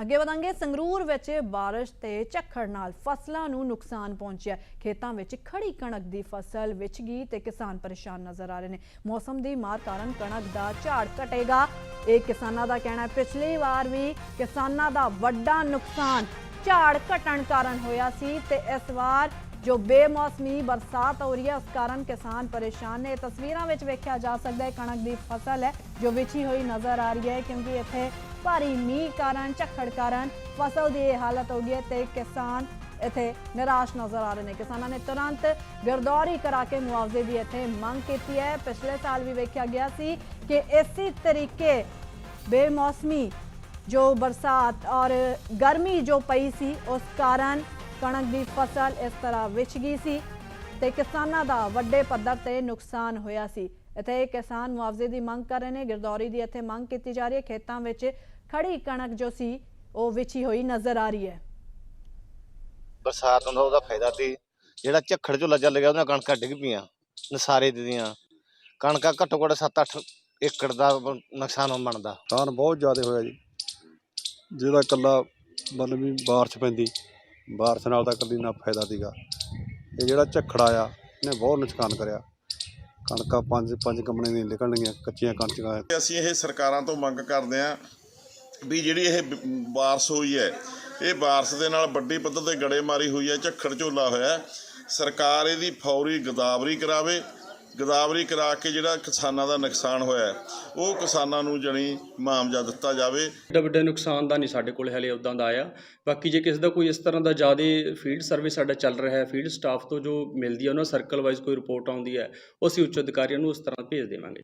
ਅੱਗੇ ਵਧਾਂਗੇ। ਸੰਗਰੂਰ ਵਿੱਚ ਬਾਰਿਸ਼ ਤੇ ਝੱਖੜ ਨਾਲ ਫਸਲਾਂ ਨੂੰ ਨੁਕਸਾਨ ਪਹੁੰਚਿਆ। ਖੇਤਾਂ ਵਿੱਚ ਖੜੀ ਕਣਕ ਦੀ ਫਸਲ ਵਿਛ ਗਈ ਤੇ ਕਿਸਾਨ ਪਰੇਸ਼ਾਨ ਨਜ਼ਰ ਆ ਰਹੇ ਨੇ। ਮੌਸਮ ਦੀ ਮਾਰ ਕਾਰਨ ਕਣਕ ਦਾ ਝਾੜ ਘਟੇਗਾ। ਇਹ ਕਿਸਾਨਾਂ ਦਾ ਕਹਿਣਾ ਹੈ। ਪਿਛਲੀ ਵਾਰ ਵੀ ਕਿਸਾਨਾਂ ਦਾ ਵੱਡਾ ਨੁਕਸਾਨ ਝਾੜ ਘਟਣ ਕਾਰਨ ਹੋਇਆ ਸੀ ਤੇ ਇਸ ਵਾਰ ਜੋ ਬੇਮੌਸਮੀ ਬਰਸਾਤ ਹੋ ਰਹੀ ਹੈ, ਉਸ ਕਾਰਨ ਕਿਸਾਨ ਪਰੇਸ਼ਾਨ ਨੇ। ਤਸਵੀਰਾਂ ਵਿੱਚ ਵੇਖਿਆ ਜਾ ਸਕਦਾ ਹੈ, ਕਣਕ ਦੀ ਫਸਲ ਹੈ, ਜੋ ਵਿਛੀ ਹੋਈ ਨਜ਼ਰ ਆ ਰਹੀ ਹੈ, ਕਿਉਂਕਿ ਇੱਥੇ ਭਾਰੀ ਮੀਂਹ ਕਾਰਨ, ਝੱਖੜ ਕਾਰਨ ਫਸਲ ਦੀ ਇਹ ਹਾਲਤ ਹੋ ਗਈ ਹੈ ਤੇ ਕਿਸਾਨ ਇੱਥੇ ਨਿਰਾਸ਼ ਨਜ਼ਰ ਆ ਰਹੇ ਨੇ। ਕਿਸਾਨਾਂ ਨੇ ਤੁਰੰਤ ਗਰਦੌਰੀ ਕਰਾ ਕੇ ਮੁਆਵਜ਼ੇ ਦੀ ਇੱਥੇ ਮੰਗ ਕੀਤੀ ਹੈ। ਪਿਛਲੇ ਸਾਲ ਵੀ ਵੇਖਿਆ ਗਿਆ ਸੀ ਕਿ ਇਸੇ ਤਰੀਕੇ ਬੇਮੌਸਮੀ ਜੋ ਬਰਸਾਤ ਔਰ ਗਰਮੀ ਜੋ ਪਈ ਸੀ, ਉਸ ਕਾਰਨ ਕਣਕ ਦੀ ਫਸਲ ਇਸ ਤਰ੍ਹਾਂ ਵਿਛ ਗਈ ਸੀ ਤੇ ਕਿਸਾਨਾਂ ਦਾ ਵੱਡੇ ਪੱਧਰ ਤੇ ਨੁਕਸਾਨ ਹੋਇਆ ਸੀ। ਇੱਥੇ ਕਿਸਾਨ ਮੁਆਵਜ਼ੇ ਦੀ ਮੰਗ ਕਰ ਰਹੇ ਨੇ। ਗਿਰਦੌਰੀ ਦੀ ਇੱਥੇ ਮੰਗ ਕੀਤੀ ਜਾ ਰਹੀ ਹੈ। ਖੇਤਾਂ ਵਿੱਚ ਖੜੀ ਕਣਕ ਜੋ ਸੀ ਉਹ ਵਿਛੀ ਹੋਈ ਨਜ਼ਰ ਆ ਰਹੀ ਹੈ। ਬਰਸਾਤ ਹੁੰਦਾ ਉਹਦਾ ਫਾਇਦਾ ਤੇ ਜਿਹੜਾ ਝੱਖੜ ਝੋਲਾ ਚੱਲ ਗਿਆ ਉਹਦੀਆਂ ਕਣਕਾਂ ਡਿੱਗ ਪਈਆਂ ਨਸਾਰੇ ਦੀਆਂ। ਕਣਕਾਂ ਘੱਟੋ ਘੱਟ 7-8 ਏਕੜ ਦਾ ਨੁਕਸਾਨ ਬਣਦਾ। ਨੁਕਸਾਨ ਬਹੁਤ ਜ਼ਿਆਦਾ ਹੋਇਆ ਜੀ। ਜਿਹਦਾ ਕੱਲਾ ਮਤਲਬ ਵੀ ਬਾਰਿਸ਼ ਪੈਂਦੀ ਬਾਰਿਸ਼ ਨਾਲ ਤਾਂ ਕੱਲੀ ਨਾ ਫਾਇਦਾ ਸੀਗਾ। ਇਹ ਜਿਹੜਾ ਝੱਖੜ ਆਇਆ ਇਹਨੇ ਬਹੁਤ ਨੁਕਸਾਨ ਕਰਿਆ। ਕਣਕਾਂ ਪੰਜ ਪੰਜ ਕੰਪਨੀ ਦੀਆਂ ਨਿਕਲਣਗੀਆਂ, ਕੱਚੀਆਂ ਕਣਕਾਂ ਤੇ ਅਸੀਂ ਇਹ ਸਰਕਾਰਾਂ ਤੋਂ ਮੰਗ ਕਰਦੇ ਹਾਂ ਵੀ ਜਿਹੜੀ ਇਹ ਬਾਰਸ਼ ਹੋਈ ਹੈ, ਇਹ ਬਾਰਸ਼ ਦੇ ਨਾਲ ਵੱਡੀ ਪੱਧਰ ਤੇ ਗੜੇਮਾਰੀ ਹੋਈ ਹੈ, ਝੱਖੜ ਝੋਲਾ ਹੋਇਆ ਸਰਕਾਰ ਇਹਦੀ ਫੌਰੀ ਗਦਾਵਰੀ ਕਰਾਵੇ ਗਦਾਵਰੀ ਕਰਾ ਕੇ ਜਿਹੜਾ ਕਿਸਾਨਾਂ ਦਾ ਨੁਕਸਾਨ ਹੋਇਆ ਉਹ ਕਿਸਾਨਾਂ ਨੂੰ ਜਣੀ ਮੁਆਵਜ਼ਾ ਦਿੱਤਾ ਜਾਵੇ। ਵੱਡਾ ਵੱਡਾ ਨੁਕਸਾਨ ਦਾ ਨਹੀਂ ਸਾਡੇ ਕੋਲ ਹਲੇ ਉਦਾਂ ਦਾ ਆਇਆ। ਬਾਕੀ ਜੇ ਕਿਸੇ ਦਾ ਕੋਈ ਇਸ ਤਰ੍ਹਾਂ ਦਾ ਜ਼ਿਆਦਾ ਫੀਲਡ ਸਰਵੇ ਸਾਡਾ ਚੱਲ ਰਿਹਾ ਹੈ, ਫੀਲਡ ਸਟਾਫ ਤੋਂ ਜੋ ਮਿਲਦੀ ਹੈ, ਉਹਨਾਂ ਸਰਕਲ ਵਾਈਜ਼ ਕੋਈ ਰਿਪੋਰਟ ਆਉਂਦੀ ਹੈ, ਉਹ ਅਸੀਂ ਉੱਚ ਅਧਿਕਾਰੀਆਂ ਨੂੰ ਉਸ ਤਰ੍ਹਾਂ ਭੇਜ ਦੇਵਾਂਗੇ।